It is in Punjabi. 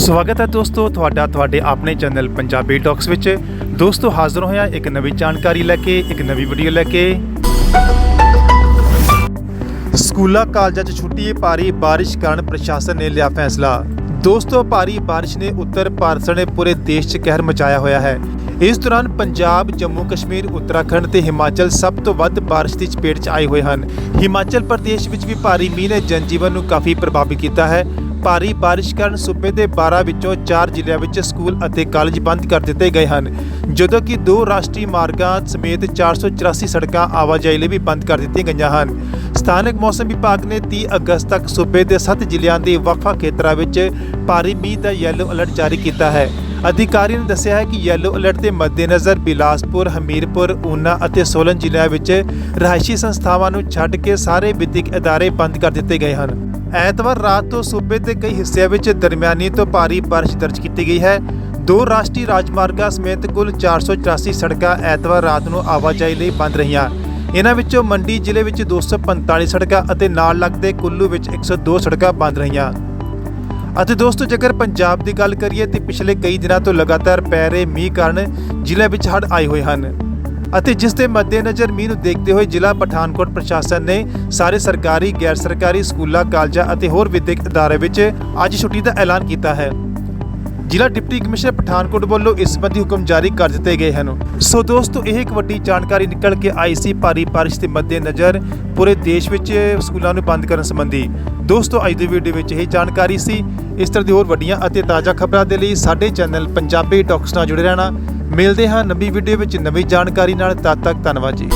ਸਵਾਗਤ ਹੈ ਦੋਸਤੋ ਤੁਹਾਡਾ ਤੁਹਾਡੇ ਆਪਣੇ ਚੈਨਲ ਪੰਜਾਬੀ ਟਾਕਸ ਵਿੱਚ। ਦੋਸਤੋ ਹਾਜ਼ਰ ਹੋਇਆ ਇੱਕ ਨਵੀਂ ਜਾਣਕਾਰੀ ਲੈ ਕੇ, ਇੱਕ ਨਵੀਂ ਵੀਡੀਓ ਲੈ ਕੇ। ਸਕੂਲਾਂ ਕਾਲਜਾਂ 'ਚ ਛੁੱਟੀ ਭਾਰੀ ਬਾਰਿਸ਼ ਕਾਰਨ ਪ੍ਰਸ਼ਾਸਨ ਨੇ ਲਿਆ ਫੈਸਲਾ। ਦੋਸਤੋ ਭਾਰੀ ਬਾਰਿਸ਼ ਨੇ ਉੱਤਰ ਭਾਰਤ ਸਣੇ ਪੂਰੇ ਦੇਸ਼ 'ਚ ਕਹਿਰ ਮਚਾਇਆ ਹੋਇਆ ਹੈ। ਇਸ ਦੌਰਾਨ ਪੰਜਾਬ, ਜੰਮੂ, ਕਸ਼ਮੀਰ, ਉੱਤਰਾਖੰਡ ਤੇ ਹਿਮਾਚਲ ਸਭ ਤੋਂ ਵੱਧ ਬਾਰਿਸ਼ ਦੀ ਚਪੇਟ 'ਚ ਆਏ ਹੋਏ ਹਨ। ਹਿਮਾਚਲ ਪ੍ਰਦੇਸ਼ ਵਿੱਚ ਵੀ ਭਾਰੀ ਮੀਂਹ ਨੇ ਜਨਜੀਵਨ ਨੂੰ ਕਾਫੀ ਪ੍ਰਭਾਵਿਤ ਕੀਤਾ ਹੈ। ਭਾਰੀ ਬਾਰਿਸ਼ ਕਾਰਨ ਸੂਬੇ ਦੇ 12 ਵਿੱਚੋਂ 4 ਜ਼ਿਲ੍ਹਿਆਂ ਵਿੱਚ ਸਕੂਲ ਅਤੇ ਕਾਲਜ ਬੰਦ ਕਰ ਦਿੱਤੇ ਗਏ ਹਨ। ਜਦੋਂ ਕਿ ਦੋ ਰਾਸ਼ਟਰੀ ਮਾਰਗਾਂ ਸਮੇਤ 484 ਸੜਕਾਂ ਆਵਾਜਾਈ ਲਈ ਵੀ ਬੰਦ ਕਰ ਦਿੱਤੀਆਂ ਗਈਆਂ ਹਨ। ਸਥਾਨਕ ਮੌਸਮ ਵਿਭਾਗ ਨੇ 30 ਅਗਸਤ ਤੱਕ ਸੂਬੇ ਦੇ 7 ਜ਼ਿਲ੍ਹਿਆਂ ਦੇ ਵੱਖ-ਵੱਖ ਖੇਤਰਾਂ ਵਿੱਚ ਭਾਰੀ ਮੀਂਹ ਦਾ ਯੈਲੋ ਅਲਰਟ ਜਾਰੀ ਕੀਤਾ ਹੈ। ਅਧਿਕਾਰੀ ਨੇ ਦੱਸਿਆ ਹੈ ਕਿ ਯੈਲੋ ਅਲਰਟ ਦੇ ਮੱਦੇਨਜ਼ਰ ਬਿਲਾਸਪੁਰ, ਹਮੀਰਪੁਰ, ਊਨਾ ਅਤੇ ਸੋਲਨ ਜ਼ਿਲ੍ਹਿਆਂ ਵਿੱਚ ਰਹਾਇਸ਼ੀ ਸੰਸਥਾਵਾਂ ਨੂੰ ਛੱਡ ਕੇ ਸਾਰੇ ਵਿਦਿਅਕ ਅਦਾਰੇ ਬੰਦ ਕਰ ਦਿੱਤੇ ਗਏ ਹਨ। ਐਤਵਾਰ ਰਾਤ ਤੋਂ ਸੂਬੇ ਦੇ ਕਈ ਹਿੱਸਿਆਂ ਵਿੱਚ ਦਰਮਿਆਨੀ ਤੋਂ ਭਾਰੀ ਬਾਰਿਸ਼ ਦਰਜ ਕੀਤੀ ਗਈ ਹੈ। ਦੋ ਰਾਸ਼ਟਰੀ ਰਾਜਮਾਰਗਾਂ ਸਮੇਤ ਕੁੱਲ 484 ਸੜਕਾਂ ਐਤਵਾਰ ਰਾਤ ਨੂੰ ਆਵਾਜਾਈ ਲਈ ਬੰਦ ਰਹੀਆਂ। ਇਹਨਾਂ ਵਿੱਚੋਂ ਮੰਡੀ ਜ਼ਿਲ੍ਹੇ ਵਿੱਚ 245 ਸੜਕਾਂ ਅਤੇ ਨਾਲ ਲੱਗਦੇ ਕੁੱਲੂ ਵਿੱਚ 102 ਸੜਕਾਂ ਬੰਦ ਰਹੀਆਂ। ਅਤੇ ਦੋਸਤੋ, ਜੇਕਰ ਪੰਜਾਬ ਦੀ ਗੱਲ ਕਰੀਏ, ਤਾਂ ਪਿਛਲੇ ਕਈ ਦਿਨਾਂ ਤੋਂ ਲਗਾਤਾਰ ਪੈ ਰਹੇ ਮੀਂਹ ਕਾਰਨ ਜ਼ਿਲ੍ਹੇ ਵਿੱਚ ਹੜ੍ਹ ਆਏ ਹੋਏ ਹਨ। ਅਤੇ ਜਿਸ ਦੇ ਮੱਦੇਨਜ਼ਰ ਮੀਂਹ ਨੂੰ ਦੇਖਦੇ ਹੋਏ ਜ਼ਿਲ੍ਹਾ ਪਠਾਨਕੋਟ ਪ੍ਰਸ਼ਾਸਨ ਨੇ ਸਾਰੇ ਸਰਕਾਰੀ, ਗੈਰ ਸਰਕਾਰੀ ਸਕੂਲਾਂ, ਕਾਲਜਾਂ ਅਤੇ ਹੋਰ ਵਿਦਿਅਕ ਅਦਾਰੇ ਵਿੱਚ ਅੱਜ ਛੁੱਟੀ ਦਾ ਐਲਾਨ ਕੀਤਾ ਹੈ। ਜ਼ਿਲ੍ਹਾ ਡਿਪਟੀ ਕਮਿਸ਼ਨਰ ਪਠਾਨਕੋਟ ਵੱਲੋਂ ਇਸ ਸੰਬੰਧੀ ਹੁਕਮ ਜਾਰੀ ਕਰ ਦਿੱਤੇ ਗਏ ਹਨ। ਸੋ ਦੋਸਤੋ, ਇਹ ਇੱਕ ਵੱਡੀ ਜਾਣਕਾਰੀ ਨਿਕਲ ਕੇ ਆਈ ਸੀ ਭਾਰੀ ਬਾਰਿਸ਼ ਦੇ ਮੱਦੇਨਜ਼ਰ ਪੂਰੇ ਦੇਸ਼ ਵਿੱਚ ਸਕੂਲਾਂ ਨੂੰ ਬੰਦ ਕਰਨ ਸੰਬੰਧੀ। ਦੋਸਤੋ, ਅੱਜ ਦੀ ਵੀਡੀਓ ਵਿੱਚ ਇਹ ਜਾਣਕਾਰੀ ਸੀ। ਇਸ ਤਰ੍ਹਾਂ ਦੀ ਹੋਰ ਵੱਡੀਆਂ ਅਤੇ ਤਾਜ਼ਾ ਖਬਰਾਂ ਦੇ ਲਈ ਸਾਡੇ ਚੈਨਲ ਪੰਜਾਬੀ ਟਾਕਸ ਨਾਲ ਜੁੜੇ ਰਹਿਣਾ। ਮਿਲਦੇ ਹਾਂ ਨਵੀਂ ਵੀਡੀਓ ਵਿੱਚ। ਨਵੀਂ ਜਾਣਕਾਰੀ ਨਾਲ ਤਦ ਤੱਕ ਧੰਨਵਾਦ ਜੀ।